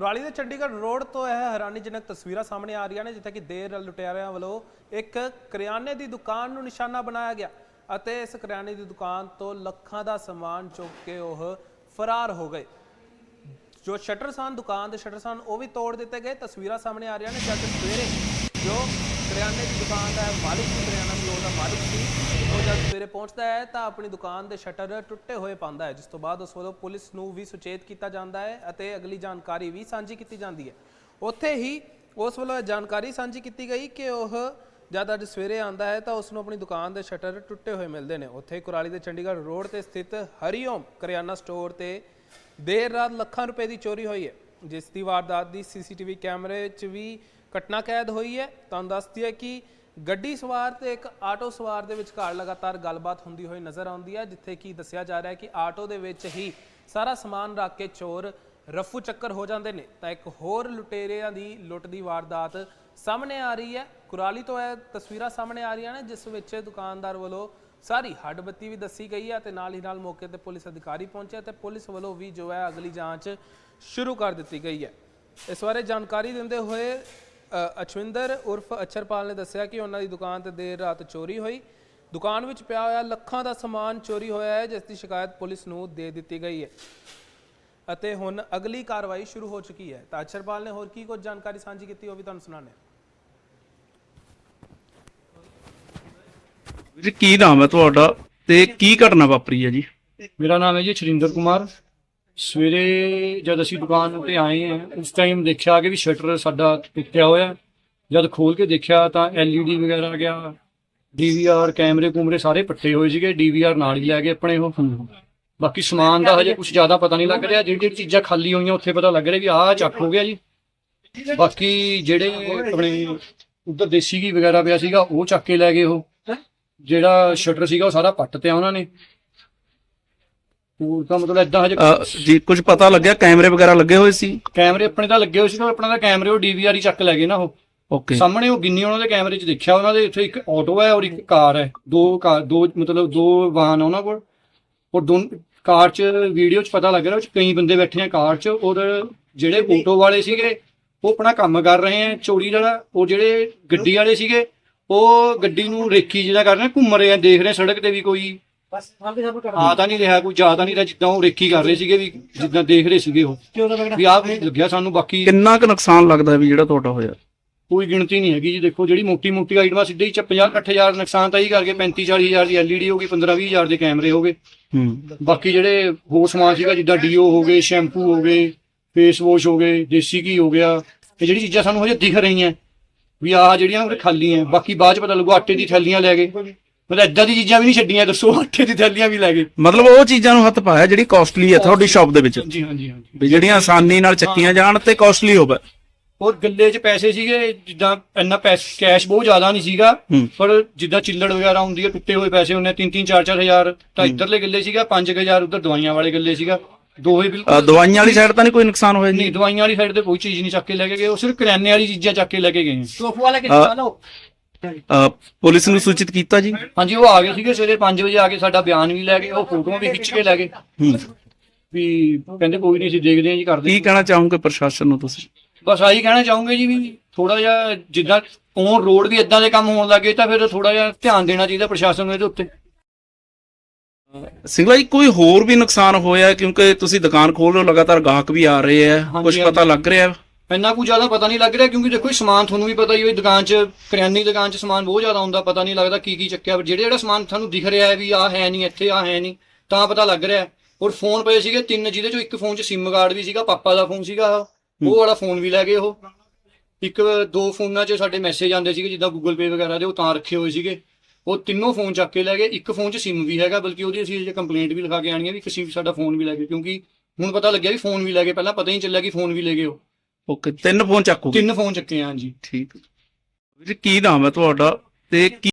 ਕੁਰਾਲੀ ਦੇ ਚੰਡੀਗੜ੍ਹ ਰੋਡ ਤੋਂ ਇਹ ਹੈਰਾਨੀਜਨਕ ਤਸਵੀਰਾਂ ਸਾਹਮਣੇ ਆ ਰਹੀਆਂ ਨੇ, ਜਿੱਥੇ ਕਿ ਦੇਰ ਲੁਟੇਰਿਆਂ ਵੱਲੋਂ ਇੱਕ ਕਰਿਆਨੇ ਦੀ ਦੁਕਾਨ ਨੂੰ ਨਿਸ਼ਾਨਾ ਬਣਾਇਆ ਗਿਆ ਅਤੇ ਇਸ ਕਰਿਆਨੇ ਦੀ ਦੁਕਾਨ ਤੋਂ ਲੱਖਾਂ ਦਾ ਸਮਾਨ ਚੁੱਕ ਕੇ ਉਹ ਫਰਾਰ ਹੋ ਗਏ। ਜੋ ਸ਼ਟਰ ਸਨ, ਦੁਕਾਨ ਦੇ ਸ਼ਟਰ ਸਨ, ਉਹ ਵੀ ਤੋੜ ਦਿੱਤੇ ਗਏ। ਤਸਵੀਰਾਂ ਸਾਹਮਣੇ ਆ ਰਹੀਆਂ ਨੇ, ਜਦ ਸਵੇਰੇ ਜੋ ਕਰਿਆਨੇ ਦੀ ਦੁਕਾਨ ਦਾ ਮਾਲਿਕ ਸੀ ਕਰਿਆਨਾ ਸਟੋਰ ਦਾ ਮਾਲਿਕ ਸੀ। ਉਹ ਜਦ ਸਵੇਰੇ ਪਹੁੰਚਦਾ ਹੈ ਤਾਂ ਆਪਣੀ ਦੁਕਾਨ ਦੇ ਸ਼ਟਰ ਟੁੱਟੇ ਹੋਏ ਪਾਉਂਦਾ ਹੈ, ਜਿਸ ਤੋਂ ਬਾਅਦ ਉਸ ਵੱਲੋਂ ਪੁਲਿਸ ਨੂੰ ਵੀ ਸੁਚੇਤ ਕੀਤਾ ਜਾਂਦਾ ਹੈ ਅਤੇ ਅਗਲੀ ਜਾਣਕਾਰੀ ਵੀ ਸਾਂਝੀ ਕੀਤੀ ਜਾਂਦੀ ਹੈ। ਉੱਥੇ ਹੀ ਉਸ ਵੱਲੋਂ ਇਹ ਜਾਣਕਾਰੀ ਸਾਂਝੀ ਕੀਤੀ ਗਈ ਕਿ ਉਹ ਜਦ ਅੱਜ ਸਵੇਰੇ ਆਂਦਾ ਹੈ ਤਾਂ ਉਸ ਨੂੰ ਆਪਣੀ ਦੁਕਾਨ ਦੇ ਸ਼ਟਰ ਟੁੱਟੇ ਹੋਏ ਮਿਲਦੇ ਨੇ। ਉੱਥੇ ਕੁਰਾਲੀ ਦੇ ਚੰਡੀਗੜ੍ਹ ਰੋਡ ਤੇ ਸਥਿਤ ਹਰੀਓਮ ਕਰਿਆਨਾ ਸਟੋਰ ਤੇ ਦੇਰ ਰਾਤ ਲੱਖਾਂ ਰੁਪਏ ਦੀ ਚੋਰੀ ਹੋਈ ਹੈ, ਜਿਸ ਦੀ ਵਾਰਦਾਤ ਦੀ ਸੀਸੀਟੀਵੀ ਕੈਮਰੇ 'ਚ ਵੀ ਘਟਨਾ ਕੈਦ ਹੋਈ ਹੈ। ਤੁਹਾਨੂੰ ਦੱਸਦੀ ਹੈ ਕਿ ਗੱਡੀ ਸਵਾਰ ਤੇ ਇੱਕ ਆਟੋ ਸਵਾਰ ਦੇ ਵਿਚਕਾਰ ਲਗਾਤਾਰ ਗੱਲਬਾਤ ਹੁੰਦੀ ਹੋਈ ਨਜ਼ਰ ਆਉਂਦੀ ਹੈ, ਜਿੱਥੇ ਕਿ ਦੱਸਿਆ ਜਾ ਰਿਹਾ ਹੈ ਕਿ ਆਟੋ ਦੇ ਵਿੱਚ ਹੀ ਸਾਰਾ ਸਮਾਨ ਰੱਖ ਕੇ ਚੋਰ ਰਫੂ ਚੱਕਰ ਹੋ ਜਾਂਦੇ ਨੇ। ਤਾਂ ਇੱਕ ਹੋਰ ਲੁਟੇਰਿਆਂ ਦੀ ਲੁੱਟ ਦੀ ਵਾਰਦਾਤ ਸਾਹਮਣੇ ਆ ਰਹੀ ਹੈ। ਕੁਰਾਲੀ ਤੋਂ ਇਹ ਤਸਵੀਰਾਂ ਸਾਹਮਣੇ ਆ ਰਹੀਆਂ ਨੇ, ਜਿਸ ਵਿੱਚ ਦੁਕਾਨਦਾਰ ਵੱਲੋਂ ਸਾਰੀ ਹੱਡ ਬੱਤੀ ਵੀ ਦੱਸੀ ਗਈ ਹੈ ਤੇ ਨਾਲ ਹੀ ਨਾਲ ਮੌਕੇ ਤੇ ਪੁਲਿਸ ਅਧਿਕਾਰੀ ਪਹੁੰਚੇ ਤੇ ਪੁਲਿਸ ਵੱਲੋਂ ਵੀ ਜੋ ਹੈ ਅਗਲੀ ਜਾਂਚ ਸ਼ੁਰੂ ਕਰ ਦਿੱਤੀ ਗਈ ਹੈ। ਇਸ ਬਾਰੇ ਜਾਣਕਾਰੀ ਦਿੰਦੇ ਹੋਏ ਅਚਵਿੰਦਰ ਉਰਫ ਅਛਰਪਾਲ ਨੇ ਦੱਸਿਆ ਕਿ ਉਹਨਾਂ ਦੀ ਦੁਕਾਨ ਤੇ ਦੇਰ ਰਾਤ ਚੋਰੀ ਹੋਈ। ਦੁਕਾਨ ਵਿੱਚ ਪਿਆ ਹੋਇਆ ਲੱਖਾਂ ਦਾ ਸਮਾਨ ਚੋਰੀ ਹੋਇਆ ਹੈ ਜਿਸ ਦੀ ਸ਼ਿਕਾਇਤ ਪੁਲਿਸ ਨੂੰ ਦੇ ਦਿੱਤੀ ਗਈ ਹੈ। ਅਤੇ ਹੁਣ ਅਗਲੀ ਕਾਰਵਾਈ ਸ਼ੁਰੂ ਹੋ ਚੁੱਕੀ ਹੈ। ਤਾਂ ਅਛਰਪਾਲ ਨੇ ਹੋਰ ਕੀ ਕੁਝ ਜਾਣਕਾਰੀ ਸਾਂਝੀ ਕੀਤੀ ਉਹ ਵੀ ਤੁਹਾਨੂੰ ਹਾਂ। ਜੀ ਕੀ ਨਾਮ ਹੈ ਤੁਹਾਡਾ ਤੇ ਕੀ ਘਟਨਾ ਵਾਪਰੀ ਹੈ ਜੀ? ਮੇਰਾ ਨਾਮ ਹੈ ਜੀ ਛਰਿੰਦਰ ਕੁਮਾਰ। ਸਵੇਰੇ ਜਦ ਅਸੀਂ ਦੁਕਾਨ ਤੇ ਆਏ ਹਾਂ, ਉਸ ਟਾਈਮ ਦੇਖਿਆ ਕਿ ਵੀ ਸ਼ਟਰ ਸਾਡਾ ਟੁੱਟਿਆ ਹੋਇਆ ਜਦ ਖੋਲ ਕੇ ਦੇਖਿਆ ਤਾਂ LED ਵਗੈਰਾ ਗਿਆ। DVR ਕੈਮਰੇ ਕੂਮਰੇ ਸਾਰੇ ਪੱਟੇ ਹੋਏ ਸੀਗੇ। DVR ਨਾਲ ਹੀ ਲੈ ਗਏ ਆਪਣੇ ਉਹ ਬਾਕੀ ਸਮਾਨ ਦਾ ਹਜੇ ਕੁਝ ਜ਼ਿਆਦਾ ਪਤਾ ਨਹੀਂ ਲੱਗ ਰਿਹਾ। ਜਿਹੜੀ ਜਿਹੜੀ ਚੀਜ਼ਾਂ ਖਾਲੀ ਹੋਈਆਂ, ਉੱਥੇ ਪਤਾ ਲੱਗ ਰਿਹਾ ਵੀ ਆਹ ਚੱਕ ਹੋ ਗਿਆ ਜੀ। ਬਾਕੀ ਜਿਹੜੇ ਆਪਣੇ ਉਧਰ ਦੇਸੀ ਘੀ ਵਗੈਰਾ ਪਿਆ ਸੀਗਾ, ਉਹ ਚੱਕ ਕੇ ਲੈ ਗਏ ਉਹ। ਜਿਹੜਾ ਸ਼ਟਰ ਸੀਗਾ, ਉਹ ਸਾਰਾ ਪੱਟ ਤਿਆ ਉਹਨਾਂ ਨੇ। ਹੋਰ ਤਾਂ ਮਤਲਬ ਏਦਾਂ ਹਜੇ ਅ, ਜੀ ਕੁਝ ਪਤਾ ਲੱਗਿਆ? ਕੈਮਰੇ ਵਗੈਰਾ ਲੱਗੇ ਹੋਏ ਸੀ? ਕੈਮਰੇ ਆਪਣੇ ਤਾਂ ਲੱਗੇ ਹੋਏ ਸੀ ਨਾ ਆਪਣਾ ਤਾਂ ਕੈਮਰੇ ਉਹ ਡੀਵੀਆਰ ਹੀ ਚੱਕ ਲੈ ਗਏ ਨਾ ਉਹ। ਓਕੇ। ਸਾਹਮਣੇ ਉਹ ਗਿੰਨੀ ਉਹਨਾਂ ਦੇ ਕੈਮਰੇ 'ਚ ਦੇਖਿਆ ਉਹਨਾਂ ਦੇ ਇੱਥੇ ਇੱਕ ਆਟੋ ਹੈ ਔਰ ਇੱਕ ਕਾਰ ਹੈ। ਦੋ ਕਾਰ ਦੋ ਮਤਲਬ ਦੋ ਵਾਹਨ ਆ ਉਹਨਾਂ ਕੋਲ। ਔਰ ਦੋ ਕਾਰ 'ਚ ਵੀਡੀਓ 'ਚ ਪਤਾ ਲੱਗ ਰਿਹਾ ਉਹ 'ਚ ਕਈ ਬੰਦੇ ਬੈਠੇ ਆ ਕਾਰ 'ਚ ਔਰ ਜਿਹੜੇ ਆਟੋ ਵਾਲੇ ਸੀਗੇ ਉਹ ਆਪਣਾ ਕੰਮ ਕਰ ਰਹੇ ਆ ਚੋਰੀ ਦਾ ਉਹ ਜਿਹੜੇ ਗੱਡੀ ਵਾਲੇ ਸੀਗੇ ਉਹ ਗੱਡੀ ਨੂੰ ਰੇਕੀ ਜਿਹੜਾ ਕਰ ਰਹੇ ਆ, ਘੁੰਮ ਰਹੇ ਆ ਦੇਖ ਰਹੇ ਆ ਸੜਕ ਤੇ ਵੀ ਕੋਈ। ਆ ਤਾਂ ਨਹੀਂ ਰਿਹਾ ਕੋਈ ਜ਼ਿਆਦਾ ਨਹੀਂ ਰਿਹਾ ਜਿੱਦਾਂ ਉਹ ਰੇਕੀ ਕਰ ਰਹੇ ਸੀਗੇ ਵੀ ਜਿੱਦਾਂ ਦੇਖ ਰਹੇ ਸੀਗੇ ਉਹ। ਵੀ ਆਹ ਨਹੀਂ ਲੱਗਿਆ ਸਾਨੂੰ ਬਾਕੀ ਕਿੰਨਾ ਕੁ ਨੁਕਸਾਨ ਲੱਗਦਾ ਵੀ ਜਿਹੜਾ ਤੁਹਾਡਾ ਹੋਇਆ? ਕੋਈ ਗਿਣਤੀ ਨਹੀਂ ਹੈਗੀ ਜੀ ਦੇਖੋ ਜਿਹੜੀ ਮੋਟੀ ਮੋਟੀ ਆਈਟਮਾਂ ਸਿੱਧੇ ਹੀ 50 60000 ਨੁਕਸਾਨ ਤਾਂ ਹੀ ਕਰਕੇ 35 40000 ਦੀ LED ਹੋ ਗਈ 15 20000 ਦੇ ਕੈਮਰੇ ਹੋ ਗਏ। ਹੂੰ। ਬਾਕੀ ਜਿਹੜੇ ਹੋਰ ਸਮਾਨ ਸੀਗਾ ਜਿੱਦਾਂ ਡੀਓ ਹੋ ਗਏ ਸ਼ੈਂਪੂ ਹੋ ਗਏ ਫੇਸ ਵਾਸ਼ ਹੋ ਗਏ ਦੇਸੀ ਘੀ ਹੋ ਗਿਆ ਇਹ ਜਿਹੜੀ ਚੀਜ਼ਾਂ ਸਾਨੂੰ ਹਜੇ ਦਿਖ ਰਹੀਆਂ ਵੀ ਆਹ ਜਿਹੜੀਆਂ ਉਹ ਖਾਲੀ ਹੈ ਬਾਕੀ ਬਾਅਦ ਚ ਪਤਾ ਲੱਗੂ ਆਟੇ ਦੀ ਥੈਲੀਆਂ ਲੈ ਗਏ। ਮਤਲਬ ਏਦਾਂ ਦੀ ਚੀਜ਼ਾਂ ਵੀ ਨਹੀਂ ਛੱਡੀਆਂ ਦੱਸੋ ਆਟੇ ਦੀ ਥੈਲੀਆਂ ਵੀ ਲੈ ਗਏ ਮਤਲਬ ਉਹ ਚੀਜ਼ਾਂ ਨੂੰ ਹੱਥ ਪਾਇਆ ਜਿਹੜੀ ਕਾਸਟਲੀ ਹੈ ਤੁਹਾਡੀ ਸ਼ਾਪ ਦੇ ਵਿੱਚ। ਹਾਂਜੀ ਹਾਂਜੀ ਹਾਂਜੀ। ਵੀ ਜਿਹੜੀਆਂ ਆਸਾਨੀ ਨਾਲ ਚੱਕੀਆਂ ਜਾਣ ਤੇ ਕਾਸਟਲੀ ਹੋਵੇ। ਹੋਰ ਗੱਲੇ 'ਚ ਪੈਸੇ ਸੀਗੇ ਜਿੱਦਾਂ ਇੰਨਾ ਪੈਸ ਕੈਸ਼ ਬਹੁਤ ਜ਼ਿਆਦਾ ਨਹੀਂ ਸੀਗਾ। ਹੂੰ। ਪਰ ਜਿੱਦਾਂ ਚਿੱਲੜ ਵਗੈਰਾ ਹੁੰਦੀ ਹੈ ਟੁੱਟੇ ਹੋਏ ਪੈਸੇ ਹੁੰਦੇ 3-3 4-4 ਹਜ਼ਾਰ। ਤਾਂ ਇੱਧਰਲੇ ਗੱਲੇ ਸੀਗਾ 5000 ਉਧਰ ਦਵਾਈਆਂ ਵਾਲੇ ਗੱਲੇ ਸੀਗਾ। ਦੋਹੇ ਅ, ਬਿਲਕੁਲ ਦਵਾਈਆਂ ਵਾਲੀ ਸਾਈਡ ਤਾਂ ਨਹੀਂ ਕੋਈ ਨੁਕਸਾਨ ਹੋਇਆ ਜੀ? ਨਹੀਂ ਦਵਾਈਆਂ ਵਾਲੀ ਸਾਈਡ ਤੇ ਕੋਈ ਚੀਜ਼ ਨਹੀਂ ਚੱਕ ਕੇ ਲੈ ਕੇ ਗਏ ਉਹ ਸਿਰਫ ਕਰਿਆਨੇ ਵਾਲੀ ਚੀਜ਼ਾਂ ਚੱਕ ਕੇ ਲੈ ਕੇ ਗਏ। ਹੈ। ਅ, ਪੁਲਿਸ ਨੂੰ ਸੂਚਿਤ ਕੀਤਾ ਜੀ? ਹਾਂਜੀ ਉਹ ਆ ਗਏ ਸੀਗੇ ਸਵੇਰੇ 5 ਵਜੇ ਆ ਕੇ ਸਾਡਾ ਬਿਆਨ ਵੀ ਲੈ ਗਏ ਉਹ ਫੋਟੋਆਂ ਵੀ ਖਿੱਚ ਕੇ ਲੈ ਗਏ। ਹੂੰ। ਵੀ ਕਹਿੰਦੇ ਕੋਈ ਨਹੀਂ ਅਸੀਂ ਦੇਖਦੇ ਹਾਂ ਜੀ ਕਰਦੇ ਕੀ ਕਹਿਣਾ ਚਾਹੋਗੇ ਪ੍ਰਸ਼ਾਸਨ ਨੂੰ ਤੁਸੀਂ? ਬਸ ਆਹੀ ਕਹਿਣਾ ਚਾਹੂੰਗੇ ਜੀ ਵੀ ਥੋੜਾ ਜਿਹਾ ਜਿੱਦਾਂ ਔਨ ਰੋਡ ਵੀ ਇਦਾਂ ਦੇ ਕੰਮ ਹੋਣ ਲੱਗੇ ਤਾਂ ਫਿਰ ਥੋੜਾ ਜਿਹਾ ਧਿਆਨ ਦੇਣਾ ਚਾਹੀਦਾ ਪ੍ਰਸ਼ਾਸਨ ਨੂੰ ਇਹਦੇ ਉੱਤੇ। ਸਿੰਗਲਾ ਜੀ ਕੋਈ ਹੋਰ ਵੀ ਨੁਕਸਾਨ ਹੋਇਆ ਕਿਉਂਕਿ ਤੁਸੀਂ ਦੁਕਾਨ ਖੋਲ ਰਹੇ ਹੋ ਲਗਾਤਾਰ ਗਾਹਕ ਵੀ ਆ ਰਹੇ ਆ ਹਾਂਜੀ, ਕੁਝ ਪਤਾ ਲੱਗ ਰਿਹਾ? ਹੈ? ਇੰਨਾ ਕੁ ਜ਼ਿਆਦਾ ਪਤਾ ਨਹੀਂ ਲੱਗ ਰਿਹਾ ਕਿਉਂਕਿ ਦੇਖੋ ਇਹ ਸਮਾਨ ਤੁਹਾਨੂੰ ਵੀ ਪਤਾ ਹੀ ਹੋਈ ਦੁਕਾਨ 'ਚ ਕਰਿਆਨੀ ਦੁਕਾਨ 'ਚ ਸਮਾਨ ਬਹੁਤ ਜ਼ਿਆਦਾ ਹੁੰਦਾ ਪਤਾ ਨਹੀਂ ਲੱਗਦਾ ਕੀ ਕੀ ਚੱਕਿਆ। ਜਿਹੜੇ ਜਿਹੜਾ ਸਮਾਨ ਤੁਹਾਨੂੰ ਦਿਖ ਰਿਹਾ ਹੈ ਵੀ ਆਹ ਹੈ ਨਹੀਂ ਇੱਥੇ ਆਹ ਹੈ ਨਹੀਂ ਤਾਂ ਪਤਾ ਲੱਗ ਰਿਹਾ। ਔਰ ਫੋਨ ਪਏ ਸੀਗੇ ਤਿੰਨ ਜਿਹਦੇ 'ਚੋਂ ਇੱਕ ਫੋਨ 'ਚ SIM ਕਾਰਡ ਵੀ ਸੀਗਾ ਪਾਪਾ ਦਾ ਫੋਨ ਸੀਗਾ ਉਹ। ਵਾਲਾ ਫੋਨ ਵੀ ਲੈ ਗਏ ਉਹ। ਇੱਕ ਦੋ ਫੋਨਾਂ 'ਚ ਸਾਡੇ ਮੈਸੇਜ ਆਉਂਦੇ ਸੀਗੇ ਜਿੱਦਾਂ Google Pay ਵਗੈਰਾ ਦੇ ਉਹ ਤਾਂ ਰੱਖੇ ਹੋਏ ਸੀਗੇ। ਉਹ ਤਿੰਨੋਂ ਫੋਨ ਚੱਕ ਕੇ ਲੈ ਗਏ। ਇੱਕ ਫੋਨ 'ਚ SIM ਵੀ ਹੈਗਾ ਬਲਕਿ ਉਹਦੀ ਅਸੀਂ ਜੇ ਕੰਪਲੇਂਟ ਵੀ ਲਿਖਾ ਕੇ ਆਣੀ ਹੈ ਵੀ ਕਿਸੇ ਵੀ ਸਾਡਾ ਫੋਨ ਵੀ ਲੈ ਗਏ ਕਿਉਂਕਿ ਹੁਣ ਪਤਾ ਲੱਗਿਆ ਵੀ ਫੋਨ ਵੀ ਲੈ ਗਏ। ਪਹਿਲਾਂ ਪਤਾ ਹੀ ਨਹੀਂ ਚੱਲਿਆ ਕਿ ਫੋਨ ਵੀ ਲੈ ਗਏ ਉਹ। ਓਕੇ ਤਿੰਨ ਫੋਨ ਚੱਕੋ ਤਿੰਨ ਫੋਨ ਚੱਕੇ ਆ ਹਾਂਜੀ। ਠੀਕ। ਜੀ ਕੀ ਨਾਮ ਹੈ ਤੁਹਾਡਾ ਤੇ ਕੀ